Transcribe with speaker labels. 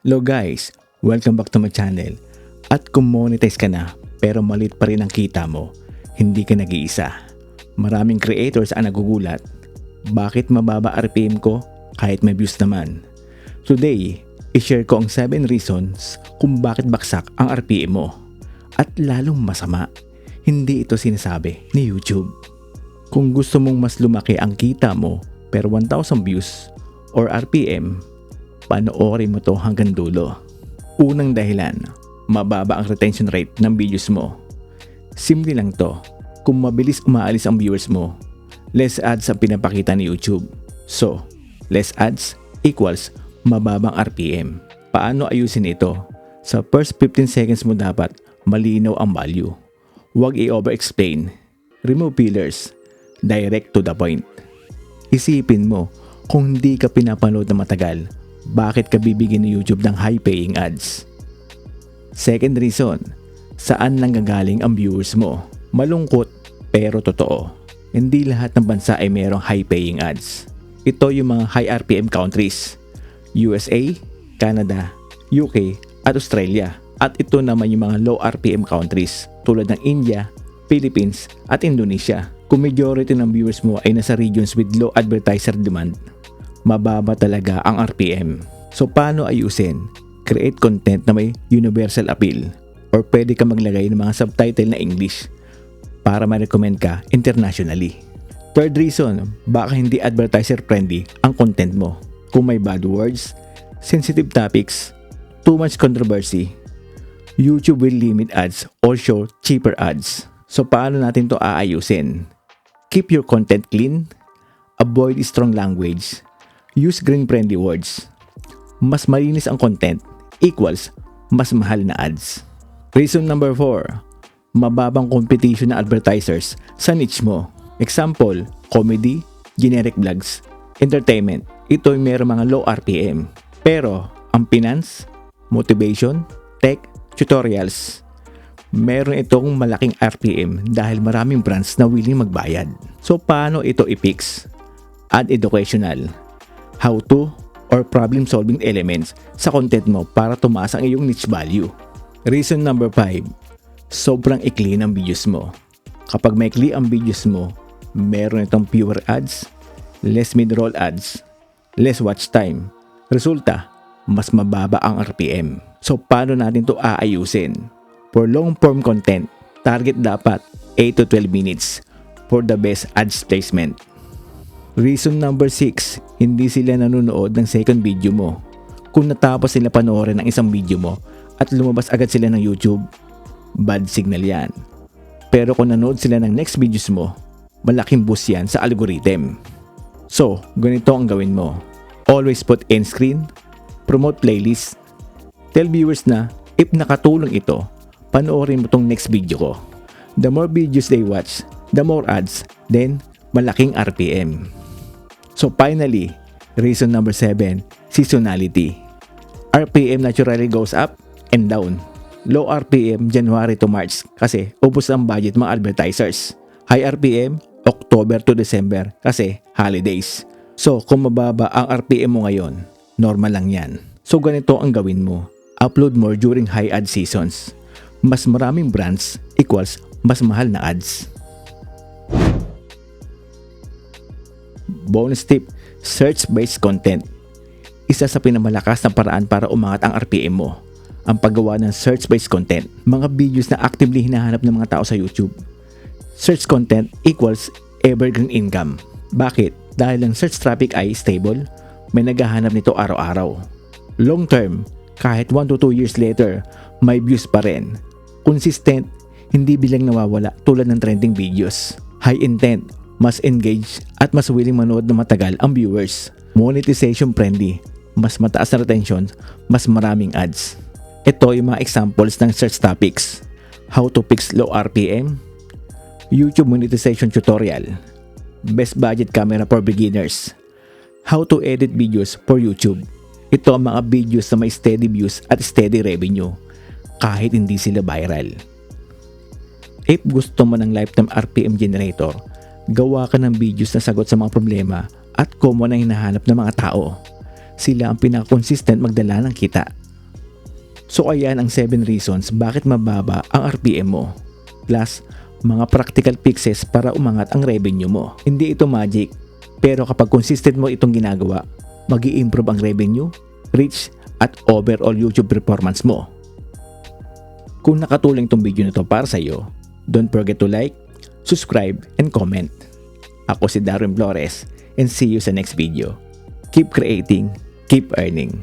Speaker 1: Hello guys, welcome back to my channel. At kung monetize ka na pero malit pa rin ang kita mo, hindi ka nag-iisa. Maraming creators ang nagugulat. Bakit mababa RPM ko kahit may views naman? Today, i-share ko ang 7 reasons kung bakit baksak ang RPM mo. At lalong masama, hindi ito sinasabi ni YouTube. Kung gusto mong mas lumaki ang kita mo per 1,000 views or RPM, panoorin mo to hanggang dulo. Unang dahilan, mababa ang retention rate ng videos mo. Simple lang to. Kung mabilis umaalis ang viewers mo, less ads ang pinapakita ni YouTube. So, less ads equals mababang RPM. Paano ayusin ito? Sa first 15 seconds mo dapat malinaw ang value. Huwag i-over-explain. Remove fillers. Direct to the point. Isipin mo, kung hindi ka pinapanood na matagal, bakit ka bibigyan ni YouTube ng high-paying ads? Second reason, saan nanggagaling ang viewers mo? Malungkot pero totoo. Hindi lahat ng bansa ay mayroong high-paying ads. Ito yung mga high RPM countries. USA, Canada, UK, at Australia. At ito naman yung mga low RPM countries tulad ng India, Philippines, at Indonesia. Kung majority ng viewers mo ay nasa regions with low advertiser demand, mababa talaga ang RPM. So paano ayusin? Create content na may universal appeal or pwede ka maglagay ng mga subtitle na English para ma-recommend ka internationally. Third reason, baka hindi advertiser friendly ang content mo. Kung may bad words, sensitive topics, too much controversy, YouTube will limit ads or show cheaper ads. So paano natin to aayusin? Keep your content clean, avoid strong language, use green-friendly words. Mas malinis ang content equals mas mahal na ads. Reason number 4, mababang competition na advertisers sa niche mo. Example, comedy, generic vlogs, entertainment. Ito ay mayroong mga low RPM. Pero ang finance, motivation, tech, tutorials, meron itong malaking RPM dahil maraming brands na willing magbayad. So paano ito i-fix? Add educational, how to, or problem solving elements sa content mo para tumaas ang iyong niche value. Reason number 5, sobrang ikli ng videos mo. Kapag maikli ang videos mo, meron itong fewer ads, less mid-roll ads, less watch time. Resulta, mas mababa ang RPM. So paano natin to aayusin? For long form content, target dapat 8 to 12 minutes for the best ads placement. Reason number 6, hindi sila nanonood ng second video mo. Kung natapos sila panoorin ng isang video mo at lumabas agad sila ng YouTube, bad signal yan. Pero kung nanood sila ng next videos mo, malaking boost yan sa algorithm. So, ganito ang gawin mo. Always put end screen, promote playlist, tell viewers na if nakatulong ito, panoorin mo tong next video ko. The more videos they watch, the more ads, then malaking RPM. So finally, reason number 7, seasonality. RPM naturally goes up and down. Low RPM January to March kasi ubos ang budget mga advertisers. High RPM October to December kasi holidays. So kung mababa ang RPM mo ngayon, normal lang yan. So ganito ang gawin mo. Upload more during high ad seasons. Mas maraming brands equals mas mahal na ads. Bonus tip, search-based content. Isa sa pinamalakas na paraan para umangat ang RPM mo. Ang paggawa ng search-based content. Mga videos na actively hinahanap ng mga tao sa YouTube. Search content equals evergreen income. Bakit? Dahil ang search traffic ay stable, may naghahanap nito araw-araw. Long term, kahit 1 to 2 years later, may views pa rin. Consistent, hindi bilang nawawala tulad ng trending videos. High intent, mas engaged at mas willing manood na matagal ang viewers. Monetization friendly, mas mataas na retention, mas maraming ads. Ito yung mga examples ng search topics. How to fix low RPM, YouTube monetization tutorial, best budget camera for beginners, how to edit videos for YouTube. Ito ang mga videos na may steady views at steady revenue kahit hindi sila viral. If gusto mo ng lifetime RPM generator, gawa ka ng videos na sagot sa mga problema at common na hinahanap ng mga tao. Sila ang pinaka-consistent magdala ng kita. So ayan ang 7 reasons bakit mababa ang RPM mo. Plus, mga practical fixes para umangat ang revenue mo. Hindi ito magic, pero kapag consistent mo itong ginagawa, mag improve ang revenue, reach, at overall YouTube performance mo. Kung nakatulong itong video na to para sa iyo, don't forget to like, subscribe, and comment. Ako si Darren Flores and see you sa next video. Keep creating, keep earning.